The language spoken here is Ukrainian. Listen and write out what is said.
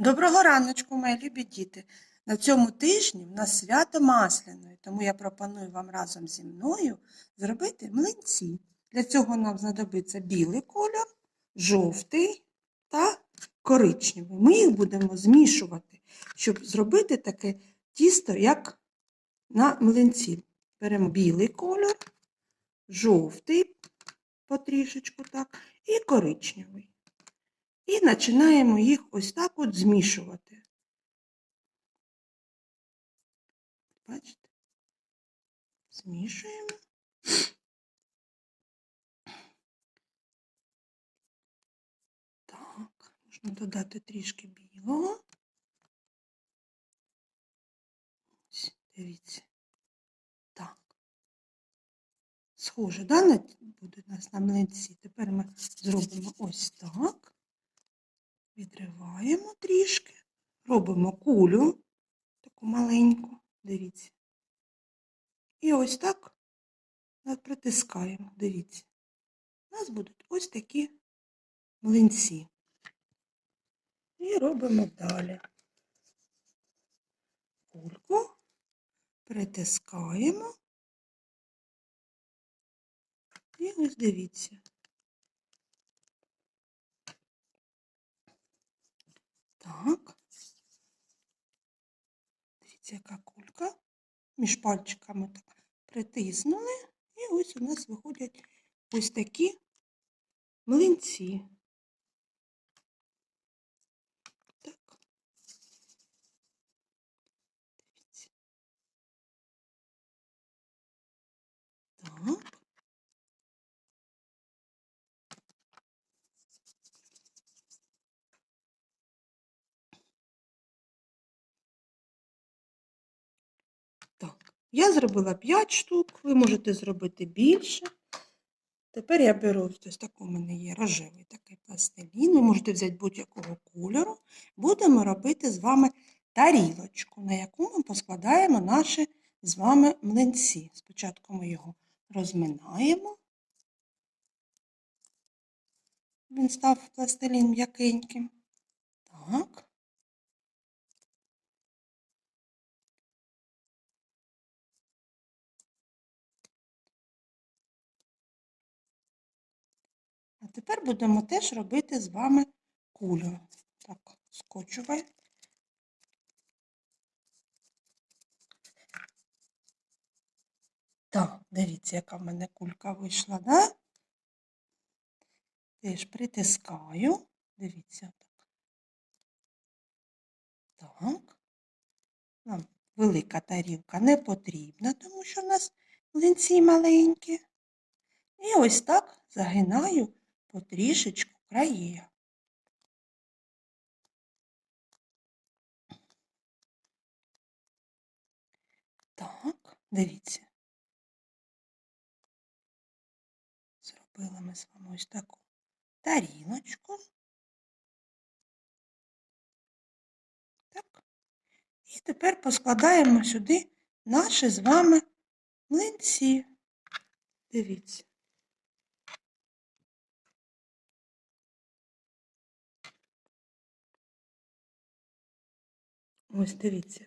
Доброго раночку, мої любі діти. На цьому тижні в нас свято Масляної, тому я пропоную вам разом зі мною зробити млинці. Для цього нам знадобиться білий кольор, жовтий та коричневий. Ми їх будемо змішувати, щоб зробити таке тісто, як на млинці. Беремо білий кольор, жовтий потрішечку так, і коричневий. І починаємо їх ось так от змішувати. Бачите? Змішуємо. Так, можна додати трішки білого. Ось, дивіться. Так. Схоже, да, буде у нас на млинці. Тепер ми зробимо ось так відриваємо трішки, робимо кулю, таку маленьку, дивіться. І ось так притискаємо, дивіться. У нас будуть ось такі млинці. І робимо далі. Кульку притискаємо. І ось дивіться. Так. Дивіться, яка кулька. Між пальчиками так притиснули. І ось у нас виходять ось такі млинці. Так. Дивіться. Так. Так, я зробила 5 штук, ви можете зробити більше. Тепер я беру ось таку у мене є рожевий такий пластилін. Ви можете взяти будь-якого кольору. Будемо робити з вами тарілочку, на яку ми поскладаємо наші з вами млинці. Спочатку ми його розминаємо. Він став пластилін м'якеньким. Так. Тепер будемо теж робити з вами кулю. Так, скочувай. Так, дивіться, яка в мене кулька вийшла, да? Теж притискаю. Дивіться так. Так. Нам велика тарілка не потрібна, тому що в нас млинці маленькі. І ось так загинаю потрішечку краї. Так, дивіться. Зробили ми з вами ось таку тарілочку. Так. І тепер поскладаємо сюди наші з вами млинці. Дивіться. Ось дивіться.